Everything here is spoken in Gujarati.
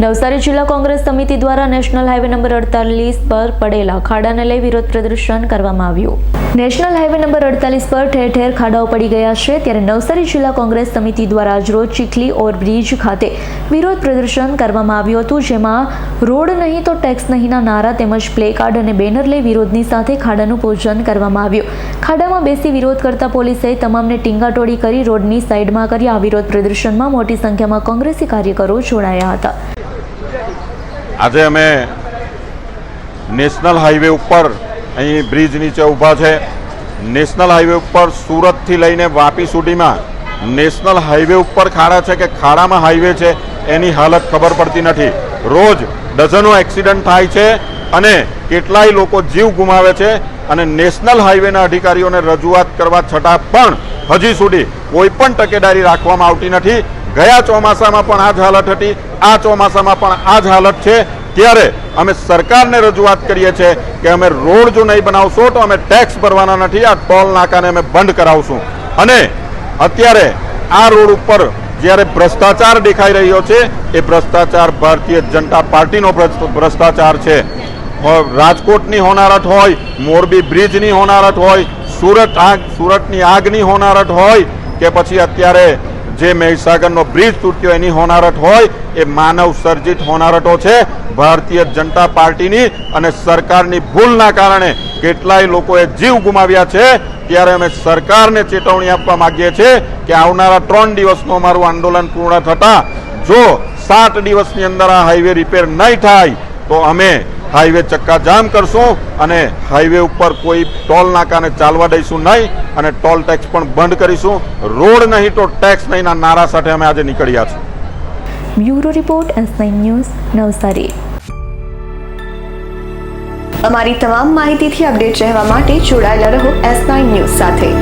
નવસારી જિલ્લા કોંગ્રેસ સમિતિ દ્વારા નેશનલ હાઈવે નંબર અડતાલીસ પર પડેલા ખાડાને લઈ વિરોધ પ્રદર્શન કરવામાં આવ્યું. નેશનલ હાઈવે નંબર અડતાલીસ પર ઠેર ઠેર ખાડાઓ પડી ગયા છે, ત્યારે નવસારી જિલ્લા કોંગ્રેસ સમિતિ દ્વારા આજરોજ ચીખલી ઓવરબ્રિજ ખાતે વિરોધ પ્રદર્શન કરવામાં આવ્યું હતું, જેમાં રોડ નહીં તો ટેક્સ નહીંના નારા તેમજ પ્લે કાર્ડ અને બેનર લઈ વિરોધની સાથે ખાડાનું પૂજન કરવામાં આવ્યું. ખાડામાં બેસી વિરોધ કરતા પોલીસે તમામને ટીંગાટોળી કરી રોડની સાઈડમાં કર્યા. આ વિરોધ પ્રદર્શનમાં મોટી સંખ્યામાં કોંગ્રેસી કાર્યકરો જોડાયા હતા. આજે અમે નેશનલ હાઈવે ઉપર અહીં બ્રિજ નીચે ઊભા છે. નેશનલ હાઈવે ઉપર સુરતથી લઈને વાપી સુધીમાં નેશનલ હાઈવે ઉપર ખાડા છે કે ખાડામાં હાઈવે છે એની હાલત ખબર પડતી નથી. રોજ ડઝનો એક્સિડન્ટ થાય છે અને કેટલાય લોકો જીવ ગુમાવે છે અને નેશનલ હાઈવેના અધિકારીઓને રજૂઆત કરવા છતાં પણ હજી સુધી કોઈ પણ તકેદારી રાખવામાં આવતી નથી. ગયા ચોમાસામાં પણ આ જ હાલત હતી, આ ચોમાસામાં પણ આ જ હાલત છે. ત્યારે અમે સરકારને રજૂઆત કરીએ છીએ કે અમે રોડ જો નહીં બનાવશો તો અમે ટેક્સ ભરવાના નથી, આ ટોલ નાકાને અમે બંધ કરાવશું. અને અત્યારે આ રોડ ઉપર જ્યારે ભ્રષ્ટાચાર દેખાઈ રહ્યો છે, એ ભ્રષ્ટાચાર ભારતીય જનતા પાર્ટીનો ભ્રષ્ટાચાર છે. રાજકોટની હોનારત હોય, મોરબી બ્રિજની હોનારત હોય, સુરત આગ, સુરતની આગની હોનારત હોય, કે પછી અત્યારે જે મહીસાગરનો બ્રિજ તૂટ્યો એની હોનારત હોય એ માનવ સર્જિત હોનારતો છે. ભારતીય જનતા પાર્ટીની અને સરકારની ભૂલના કારણે કેટલાય લોકોએ જીવ ગુમાવ્યા છે. ત્યારે અમે સરકારને ચેતવણી આપવા માંગીએ છીએ કે આવનારા ત્રણ દિવસનું અમારું આંદોલન પૂર્ણ થતાં જો સાત દિવસની અંદર આ હાઈવે રિપેર નહીં થાય, તો અમે હાઈવે ચક્કાજામ કરશું અને હાઈવે ઉપર કોઈ ટોલ નાકાને ચાલવા દઈશું નહીં અને ટોલ ટેક્સ પણ બંધ કરીશું. રોડ નહીં તો ટેક્સ નહીંના નારા સાથે અમે આજે નીકળ્યા છીએ. Bureau report S news, Navsari. અમારી તમામ માહિતીથી અપડેટ રહેવા માટે જોડાયેલા રહો એસ ન્યૂઝ સાથે.